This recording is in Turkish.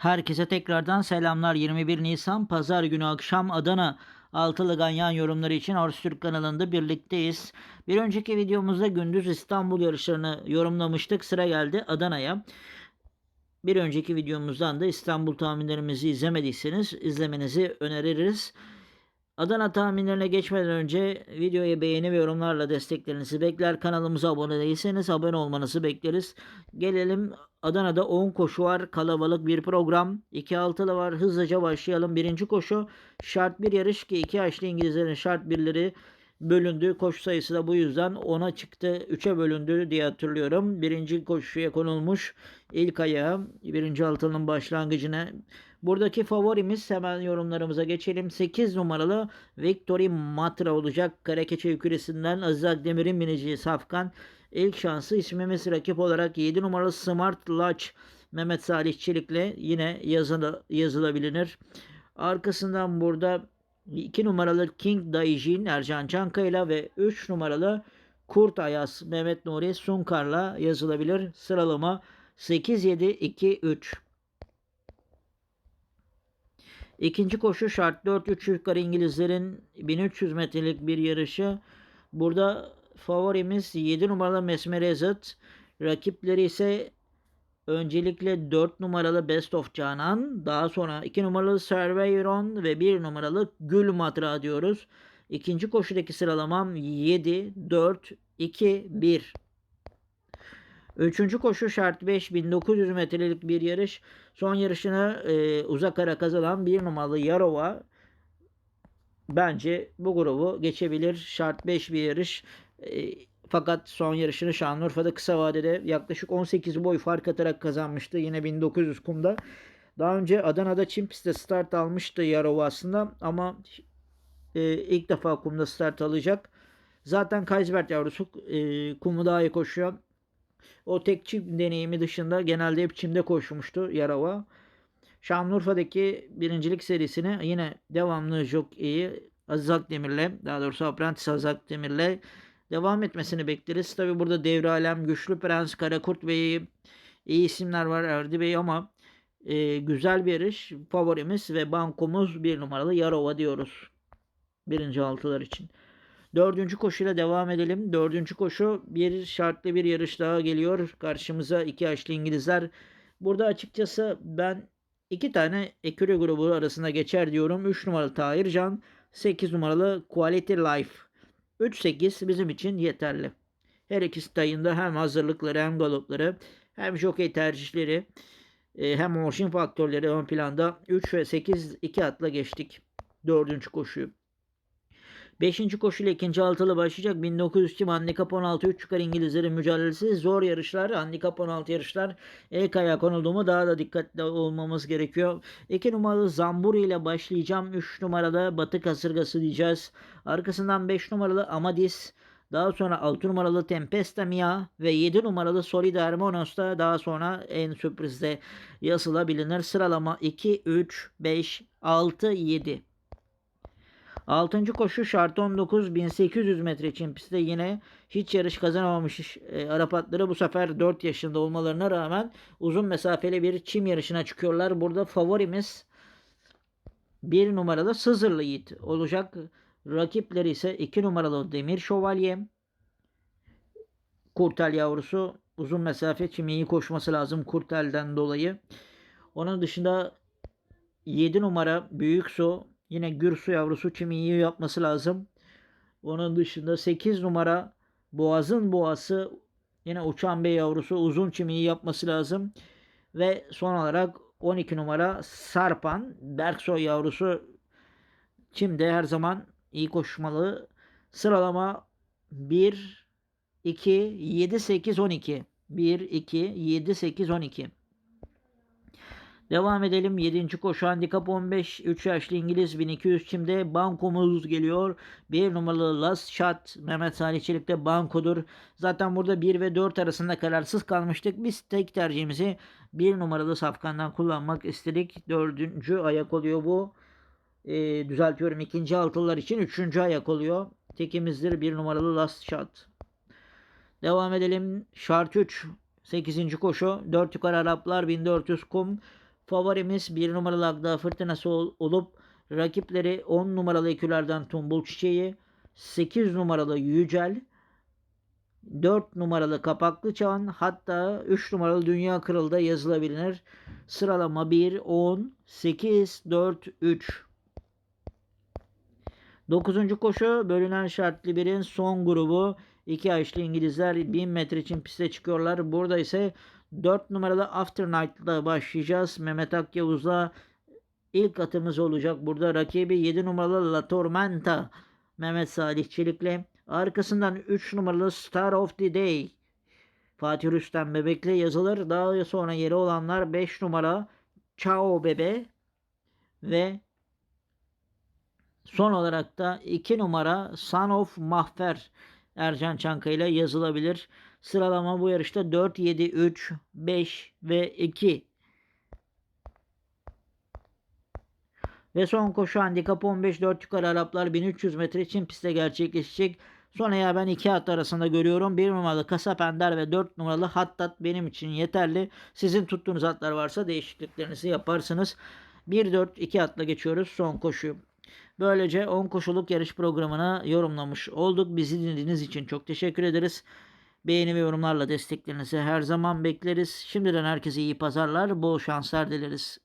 Herkese tekrardan selamlar. 21 Nisan Pazar günü akşam Adana Altılı Ganyan yorumları için Ars Türk kanalında birlikteyiz. Bir önceki videomuzda gündüz İstanbul yarışlarını yorumlamıştık. Sıra geldi Adana'ya. Bir önceki videomuzdan da İstanbul tahminlerimizi izlemediyseniz izlemenizi öneririz. Adana tahminlerine geçmeden önce videoya beğeni ve yorumlarla desteklerinizi bekler. Kanalımıza abone değilseniz abone olmanızı bekleriz. Gelelim Adana'da 10 koşu var. Kalabalık bir program. 2 altılı var. Hızlıca başlayalım. Birinci koşu şart bir yarış ki 2 yaşlı İngilizlerin şart birleri bölündü. Koşu sayısı da bu yüzden 10'a çıktı. 3'e bölündü diye hatırlıyorum. Birinci koşuya konulmuş ilk ayağı. Birinci altının başlangıcına. Buradaki favorimiz hemen yorumlarımıza geçelim. 8 numaralı Victory Matra olacak. Karakeçe yüküresinden Aziz Akdemir'in bineceği Safkan. İlk şansı ismimiz rakip olarak 7 numaralı Smart Lodge Mehmet Salih Çelik'le yine yazılı, yazılabilir. Arkasından burada 2 numaralı King Daijin Ercan Çankaya'yla ve 3 numaralı Kurt Ayas Mehmet Nuri Sunkar'la yazılabilir. Sıralama 8-7-2-3. İkinci koşu şart 4-3 yukarı İngilizlerin 1300 metrelik bir yarışı. Burada favorimiz 7 numaralı Mesmerezat. Rakipleri ise öncelikle 4 numaralı Best of Canan. Daha sonra 2 numaralı Surveyoron ve 1 numaralı Gül Matra diyoruz. İkinci koşudaki sıralamam 7, 4, 2, 1. Üçüncü koşu şart 5 1900 metrelik bir yarış. Son yarışını e, uzak ara kazanan bir numaralı Yarova bence bu grubu geçebilir. Şart 5 bir yarış. E, fakat son yarışını Şanlıurfa'da kısa vadede yaklaşık 18 boy fark atarak kazanmıştı. Yine 1900 kumda. Daha önce Adana'da Çin pistte start almıştı Yarova aslında ama e, ilk defa kumda start alacak. Zaten Kaysbert yavrusu e, kumu daha iyi koşuyor. O tek çim deneyimi dışında genelde hep çimde koşmuştu Yarava. Şanlıurfa'daki birincilik serisini yine devamlı jockey'i Aziz Akdemir'le daha doğrusu Apprentice Aziz Akdemir'le devam etmesini bekleriz. Tabi burada Devre Alem, Güçlü Prens, Karakurt Bey iyi isimler var Erdi Bey ama e, güzel bir yarış. Favorimiz ve bankomuz bir numaralı Yarova diyoruz. Birinci altılar için. Dördüncü koşuyla devam edelim. Dördüncü koşu bir şartlı bir yarış daha geliyor. Karşımıza iki yaşlı İngilizler. Burada açıkçası ben iki tane ekürü grubu arasında geçer diyorum. 3 numaralı Tahircan, 8 numaralı Quality Life. 3-8 bizim için yeterli. Her ikisi tayında hem hazırlıkları hem galopları hem jockey tercihleri e, hem motion faktörleri ön planda 3 ve 8 2 atla geçtik. Dördüncü koşuyu. Beşinci koşuyla ikinci altılı başlayacak. 1900 çim handikap 16 3 çıkar İngilizlerin mücadelesi. Zor yarışlar. Handikap 16 yarışlar. İlk ayağa konuldu mu daha da dikkatli olmamız gerekiyor. 2 numaralı Zamburi ile başlayacağım. 3 numarada Batı Kasırgası diyeceğiz. Arkasından 5 numaralı Amadis. Daha sonra 6 numaralı Tempesta Mia ve 7 numaralı Solid Hermanos da daha sonra en sürprizde yazılabilir. Sıralama 2, 3, 5, 6, 7. Altıncı koşu şart 19 1800 metre için pistte yine hiç yarış kazanamamış e, Arap atları bu sefer 4 yaşında olmalarına rağmen uzun mesafeli bir çim yarışına çıkıyorlar. Burada favorimiz bir numaralı Sızırlı Yiğit olacak. Rakipleri ise 2 numaralı Demir Şövalye. Kurtel yavrusu uzun mesafe çimi iyi koşması lazım Kurtel'den dolayı. Onun dışında 7 numara Büyük Su Yine Gürsu yavrusu çimi iyi yapması lazım. Onun dışında 8 numara Boğaz'ın boğası yine Uçan Bey yavrusu uzun çimi iyi yapması lazım. Ve son olarak 12 numara Sarpan Berksoy yavrusu çimde her zaman iyi koşmalı. Sıralama 1 2 7 8 12 1 2 7 8 12 Devam edelim. 7. koşu handikap 15. 3 yaşlı İngiliz 1200 çimde bankomuz geliyor. 1 numaralı Last Shot Mehmet Salih Çelik'te bankodur. Zaten burada 1 ve 4 arasında kararsız kalmıştık. Biz tek tercihimizi 1 numaralı safkandan kullanmak istedik. 4. ayak oluyor bu. E, düzeltiyorum. ikinci altılar için 3. ayak oluyor. Tekimizdir 1 numaralı Last Shot. Devam edelim. Şart 3. 8. koşu. 4 yukarı Araplar 1400 kum. Favorimiz 1 numaralı Agda Fırtınası ol- olup rakipleri 10 numaralı ekülerden Tumbul Çiçeği, 8 numaralı Yücel, 4 numaralı Kapaklı Çağan hatta 3 numaralı Dünya Kırıl'da yazılabilir. Sıralama 1, 10, 8, 4, 3. 9. koşu bölünen şartlı birin son grubu. 2 yaşlı İngilizler 1000 metre için piste çıkıyorlar. Burada ise 4 numaralı After Night'la başlayacağız. Mehmet Akyavuz'la ilk atımız olacak. Burada rakibi 7 numaralı La Tormenta Mehmet Salih Çelik'le. Arkasından 3 numaralı Star of the Day Fatih Rüstem Bebek'le yazılır. Daha sonra yeri olanlar 5 numara Ciao Bebe ve son olarak da 2 numara Son of Mahfer Ercan Çanka ile yazılabilir. Sıralama bu yarışta 4, 7, 3, 5 ve 2. Ve son koşu handikap 15 4 yukarı Araplar 1300 metre için pistte gerçekleşecek. Son ayağı ben iki at arasında görüyorum. 1 numaralı Kasap Ender ve 4 numaralı Hattat benim için yeterli. Sizin tuttuğunuz atlar varsa değişikliklerinizi yaparsınız. 1-4-2 atla geçiyoruz son koşuyu. Böylece 10 koşuluk yarış programını yorumlamış olduk. Bizi dinlediğiniz için çok teşekkür ederiz. Beğeni ve yorumlarla desteklerinizi her zaman bekleriz. Şimdiden herkese iyi pazarlar, bol şanslar dileriz.